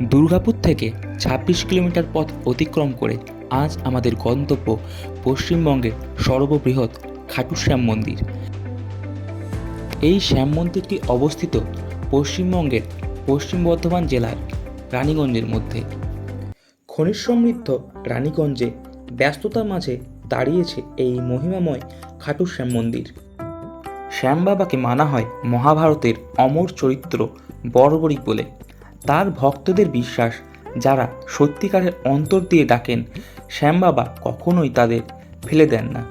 দুর্গাপুর থেকে ছাব্বিশ কিলোমিটার পথ অতিক্রম করে আজ আমাদের গন্তব্য পশ্চিমবঙ্গের সর্ববৃহৎ খাটু শ্যাম মন্দির। এই শ্যাম মন্দিরটি অবস্থিত পশ্চিমবঙ্গের পশ্চিম বর্ধমান জেলার রানীগঞ্জের মধ্যে। খনিজ সমৃদ্ধ রানীগঞ্জে ব্যস্ততার মাঝে দাঁড়িয়েছে এই মহিমাময় খাটু শ্যাম মন্দির। শ্যাম বাবাকে মানা হয় মহাভারতের অমর চরিত্র বর্বরিক বলে। তার ভক্তদের বিশ্বাস, যারা সত্যিকারের অন্তর দিয়ে ডাকেন শ্যাম বাবা কখনোই তাদের ফেলে দেন না।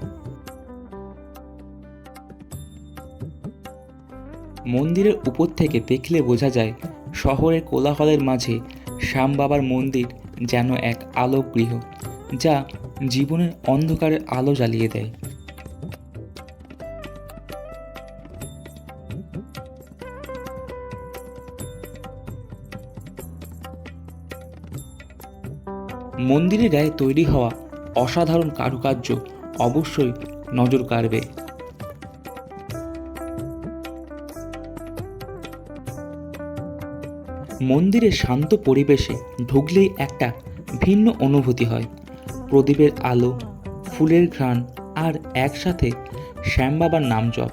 মন্দিরের উপর থেকে দেখলে বোঝা যায়, শহরের কোলাহলের মাঝে শ্যাম বাবার মন্দির যেন এক আলোক গৃহ যা জীবনের অন্ধকারের আলো জ্বালিয়ে দেয়। মন্দিরের গায়ে তৈরি হওয়া অসাধারণ কারুকার্য অবশ্যই নজর কাড়বে। মন্দিরের শান্ত পরিবেশে ঢুকলেই একটা ভিন্ন অনুভূতি হয়। প্রদীপের আলো, ফুলের ঘ্রাণ আর একসাথে শ্যাম বাবার নাম জপ।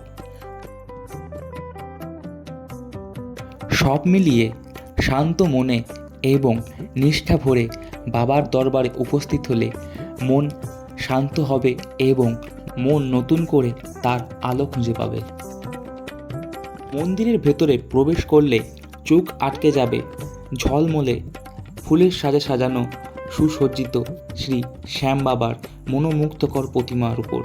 সব মিলিয়ে শান্ত মনে এবং নিষ্ঠা ভরে বাবার দরবারে উপস্থিত হলে মন শান্ত হবে এবং মন নতুন করে তার আলো খুঁজে পাবে। মন্দিরের ভেতরে প্রবেশ করলে চোখ আটকে যাবে। ঝলমলে ফুলের সাজে সাজানো সুসজ্জিত শ্রী শ্যাম বাবার মনোমুগ্ধকর প্রতিমার উপর।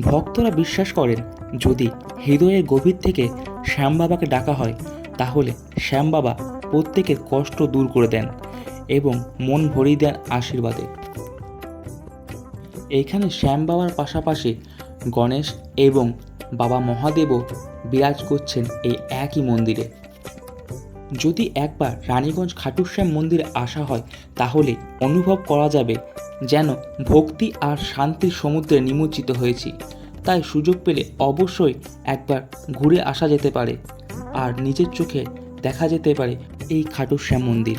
ভক্তরা বিশ্বাস করেন, যদি হৃদয়ের গভীর থেকে শ্যাম বাবাকে ডাকা হয়, তাহলে শ্যাম বাবা প্রত্যেকের কষ্ট দূর করে দেন এবং মন ভরিয়ে দেন আশীর্বাদে। এখানে শ্যাম বাবার পাশাপাশি গণেশ এবং বাবা মহাদেবও বিরাজ করছেন এই একই মন্দিরে। যদি একবার রানীগঞ্জ খাটুশ্যাম মন্দিরে আসা হয়, তাহলে অনুভব করা যাবে যেন ভক্তি আর শান্তির সমুদ্রে নিমজ্জিত হয়েছি। তাই সুযোগ পেলে অবশ্যই একবার ঘুরে আসা যেতে পারে, আর নিজের চোখে দেখা যেতে পারে এই খাটুশ্যাম মন্দির।